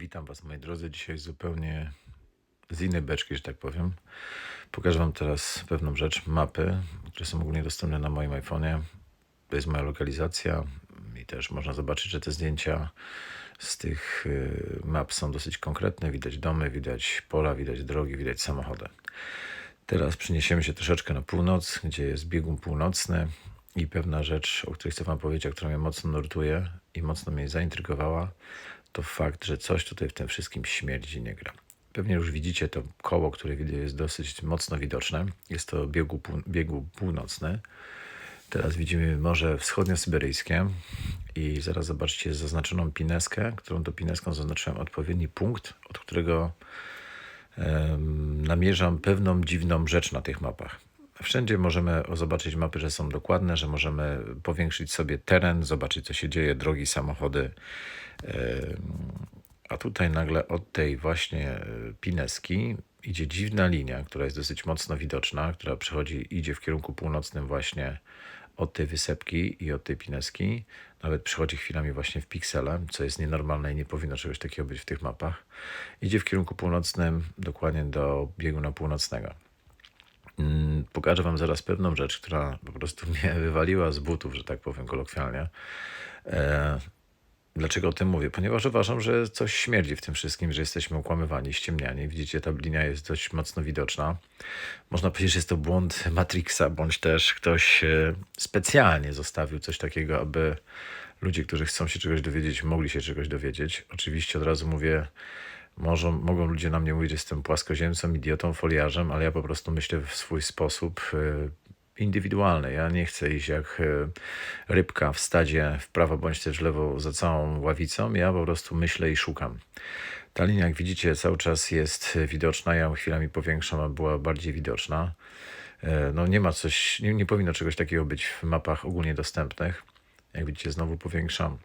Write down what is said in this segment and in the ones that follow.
Witam Was, moi drodzy. Dzisiaj zupełnie z innej beczki, że tak powiem. Pokażę Wam teraz pewną rzecz, mapy, które są ogólnie dostępne na moim iPhone'ie. To jest moja lokalizacja i też można zobaczyć, że te zdjęcia z tych y, map są dosyć konkretne. Widać domy, widać pola, widać drogi, widać samochody. Teraz przeniesiemy się troszeczkę na północ, gdzie jest biegun północny i pewna rzecz, o której chcę Wam powiedzieć, a która mnie mocno nurtuje i mocno mnie zaintrygowała, to fakt, że coś tutaj w tym wszystkim śmierdzi nie gra. Pewnie już widzicie to koło, które jest dosyć mocno widoczne. Jest to biegu, biegu północny. Teraz widzimy Morze Wschodnio-Syberyjskie i zaraz zobaczcie zaznaczoną pineskę, którą to pineską zaznaczyłem odpowiedni punkt, od którego em, namierzam pewną dziwną rzecz na tych mapach. Wszędzie możemy zobaczyć mapy, że są dokładne, że możemy powiększyć sobie teren, zobaczyć co się dzieje, drogi, samochody. A tutaj nagle od tej właśnie e, pineski idzie dziwna linia, która jest dosyć mocno widoczna, która przechodzi, idzie w kierunku północnym właśnie od tej wysepki i od tej pineski. Nawet przychodzi chwilami właśnie w piksele, co jest nienormalne i nie powinno czegoś takiego być w tych mapach. Idzie w kierunku północnym, dokładnie do bieguna północnego. Mm, Pokażę Wam zaraz pewną rzecz, która po prostu mnie wywaliła z butów, że tak powiem kolokwialnie. E, Dlaczego o tym mówię? Ponieważ uważam, że coś śmierdzi w tym wszystkim, że jesteśmy okłamywani, ściemniani. Widzicie, ta linia jest dość mocno widoczna. Można powiedzieć, że jest to błąd Matrixa, bądź też ktoś e, specjalnie zostawił coś takiego, aby ludzie, którzy chcą się czegoś dowiedzieć, mogli się czegoś dowiedzieć. Oczywiście od razu mówię, może, mogą ludzie na mnie mówić, że jestem płaskoziemcem, idiotą, foliarzem, ale ja po prostu myślę w swój sposób e, indywidualny. Ja nie chcę iść jak e, rybka w stadzie w prawo bądź też w lewo za całą ławicą. Ja po prostu myślę i szukam. Ta linia, jak widzicie, cały czas jest widoczna. Ja ją chwilami powiększam, aby była bardziej widoczna. E, No nie ma coś, nie, nie powinno czegoś takiego być w mapach ogólnie dostępnych. Jak widzicie, znowu powiększam.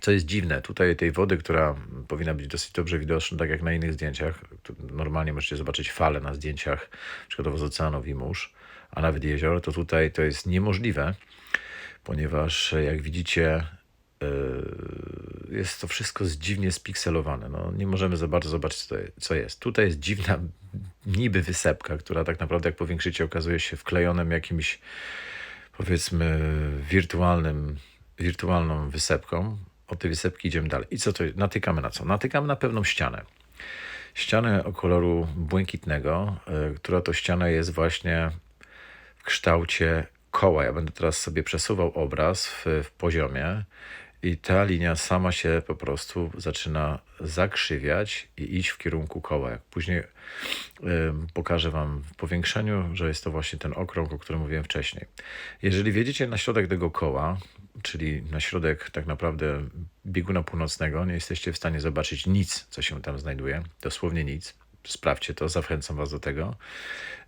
Co jest dziwne, tutaj tej wody, która powinna być dosyć dobrze widoczna, tak jak na innych zdjęciach. Normalnie możecie zobaczyć fale na zdjęciach, przykładowo z oceanów i mórz, a nawet jezior, to tutaj to jest niemożliwe, ponieważ jak widzicie, yy, jest to wszystko dziwnie spikselowane. No, nie możemy za bardzo zobaczyć, co jest. Tutaj jest dziwna niby wysepka, która tak naprawdę, jak powiększycie, okazuje się wklejonym jakimś powiedzmy wirtualnym, wirtualną wysepką. Od tej wysepki idziemy dalej. I co to natykamy na co? Natykamy na pewną ścianę. Ścianę o koloru błękitnego, y, która to ściana jest właśnie w kształcie koła. Ja będę teraz sobie przesuwał obraz w, w poziomie i ta linia sama się po prostu zaczyna zakrzywiać i iść w kierunku koła. Jak później pokażę Wam w powiększeniu, że jest to właśnie ten okrąg, o którym mówiłem wcześniej. Jeżeli wjedziecie na środek tego koła, czyli na środek tak naprawdę bieguna północnego, nie jesteście w stanie zobaczyć nic, co się tam znajduje, dosłownie nic. Sprawdźcie to, zachęcam Was do tego.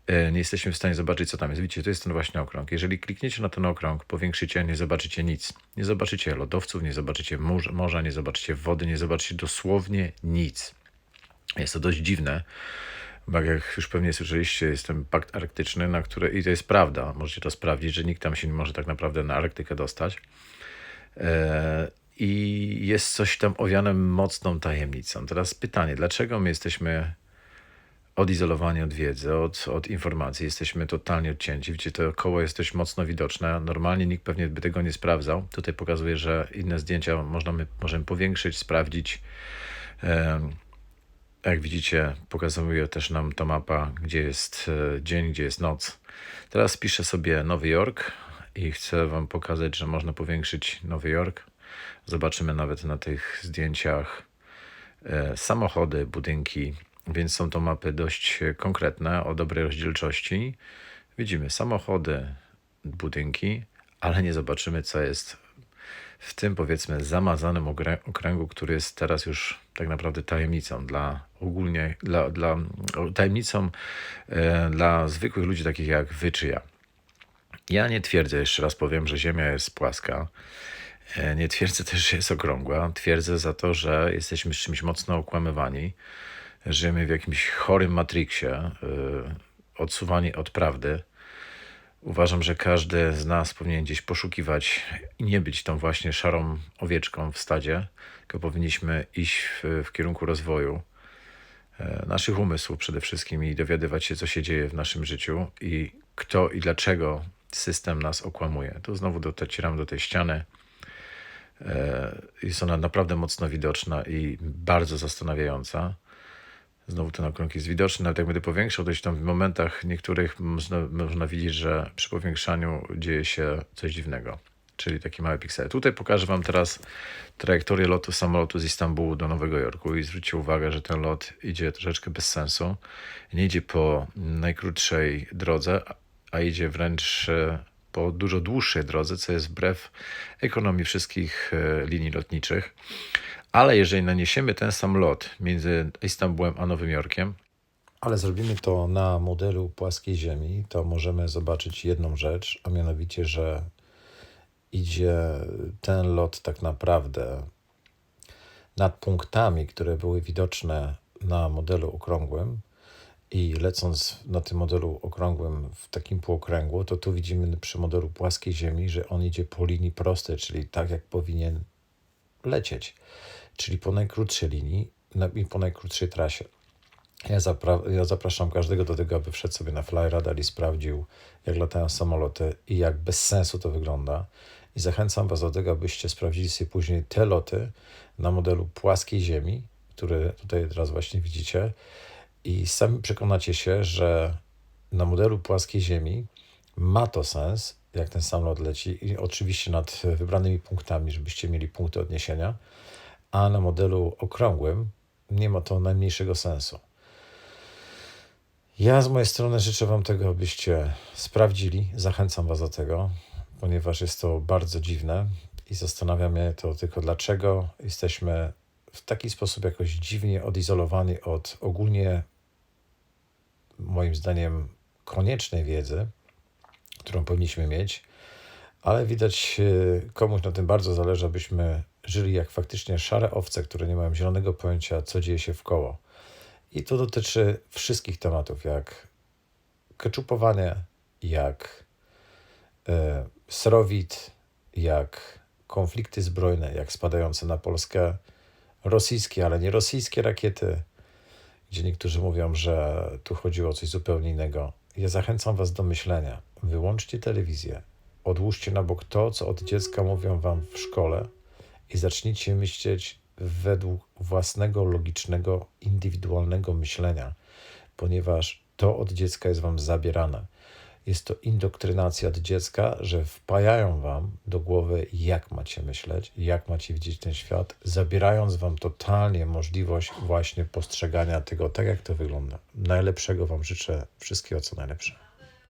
E, Nie jesteśmy w stanie zobaczyć, co tam jest. Widzicie, to jest ten właśnie okrąg. Jeżeli klikniecie na ten okrąg, powiększycie, nie zobaczycie nic. Nie zobaczycie lodowców, nie zobaczycie morza, nie zobaczycie wody, nie zobaczycie dosłownie nic. Jest to dość dziwne, bo jak już pewnie słyszeliście, jest ten pakt arktyczny, na który, i to jest prawda, możecie to sprawdzić, że nikt tam się nie może tak naprawdę na Arktykę dostać. E, I jest coś tam owiane mocną tajemnicą. Teraz pytanie, dlaczego my jesteśmy odizolowani od wiedzy, od, od informacji, jesteśmy totalnie odcięci. Widzicie, to koło jest dość mocno widoczne. Normalnie nikt pewnie by tego nie sprawdzał. Tutaj pokazuje, że inne zdjęcia można, my, możemy powiększyć, sprawdzić. Jak widzicie, pokazuje też nam ta mapa, gdzie jest e, dzień, gdzie jest noc. Teraz piszę sobie Nowy Jork i chcę Wam pokazać, że można powiększyć Nowy Jork. Zobaczymy nawet na tych zdjęciach e, samochody, budynki, więc są to mapy dość e, konkretne, o dobrej rozdzielczości. Widzimy samochody, budynki, ale nie zobaczymy, co jest w tym powiedzmy zamazanym okrę- okręgu, który jest teraz już tak naprawdę tajemnicą dla ogólnie, dla, dla tajemnicą e, dla zwykłych ludzi takich jak wy czy ja. Ja nie twierdzę, jeszcze raz powiem, że Ziemia jest płaska. E, Nie twierdzę też, że jest okrągła. Twierdzę za to, że jesteśmy z czymś mocno okłamywani. Żyjemy w jakimś chorym matriksie, e, odsuwani od prawdy. Uważam, że każdy z nas powinien gdzieś poszukiwać i nie być tą właśnie szarą owieczką w stadzie, tylko powinniśmy iść w, w kierunku rozwoju e, naszych umysłów przede wszystkim i dowiadywać się, co się dzieje w naszym życiu i kto i dlaczego system nas okłamuje. Tu znowu docieram do tej ściany. E, Jest ona naprawdę mocno widoczna i bardzo zastanawiająca. Znowu ten okrąg jest widoczny, nawet jak będę powiększał, to tam w momentach niektórych można, można widzieć, że przy powiększaniu dzieje się coś dziwnego, czyli takie małe piksele. Tutaj pokażę Wam teraz trajektorię lotu samolotu z Istambułu do Nowego Jorku i zwróćcie uwagę, że ten lot idzie troszeczkę bez sensu. Nie idzie po najkrótszej drodze, a idzie wręcz e, po dużo dłuższej drodze, co jest wbrew ekonomii wszystkich e, linii lotniczych. Ale jeżeli naniesiemy ten sam lot między Istanbulem a Nowym Jorkiem, ale zrobimy to na modelu płaskiej Ziemi, to możemy zobaczyć jedną rzecz, a mianowicie, że idzie ten lot tak naprawdę nad punktami, które były widoczne na modelu okrągłym. I lecąc na tym modelu okrągłym w takim półokręgu, to tu widzimy przy modelu płaskiej Ziemi, że on idzie po linii prostej, czyli tak jak powinien lecieć, czyli po najkrótszej linii i po najkrótszej trasie. Ja, zapra- ja zapraszam każdego do tego, aby wszedł sobie na Flyradar i sprawdził, jak latają samoloty i jak bez sensu to wygląda. I zachęcam Was do tego, abyście sprawdzili sobie później te loty na modelu płaskiej Ziemi, które tutaj teraz właśnie widzicie. I sami przekonacie się, że na modelu płaskiej Ziemi ma to sens, jak ten samolot leci, i oczywiście nad wybranymi punktami, żebyście mieli punkty odniesienia, a na modelu okrągłym nie ma to najmniejszego sensu. Ja z mojej strony życzę Wam tego, abyście sprawdzili. Zachęcam Was do tego, ponieważ jest to bardzo dziwne i zastanawia mnie to tylko, dlaczego jesteśmy w taki sposób jakoś dziwnie odizolowani od ogólnie, moim zdaniem, koniecznej wiedzy, którą powinniśmy mieć, ale widać e, komuś na tym bardzo zależy, abyśmy żyli jak faktycznie szare owce, które nie mają zielonego pojęcia, co dzieje się w koło. I to dotyczy wszystkich tematów, jak keczupowanie, jak e, srowit, jak konflikty zbrojne, jak spadające na Polskę rosyjskie, ale nie rosyjskie rakiety, gdzie niektórzy mówią, że tu chodziło o coś zupełnie innego. Ja zachęcam Was do myślenia. Wyłączcie telewizję, odłóżcie na bok to, co od dziecka mówią Wam w szkole i zacznijcie myśleć według własnego, logicznego, indywidualnego myślenia, ponieważ to od dziecka jest Wam zabierane. Jest to indoktrynacja od dziecka, że wpajają Wam do głowy, jak macie myśleć, jak macie widzieć ten świat, zabierając Wam totalnie możliwość właśnie postrzegania tego tak, jak to wygląda. Najlepszego Wam życzę, wszystkiego co najlepsze.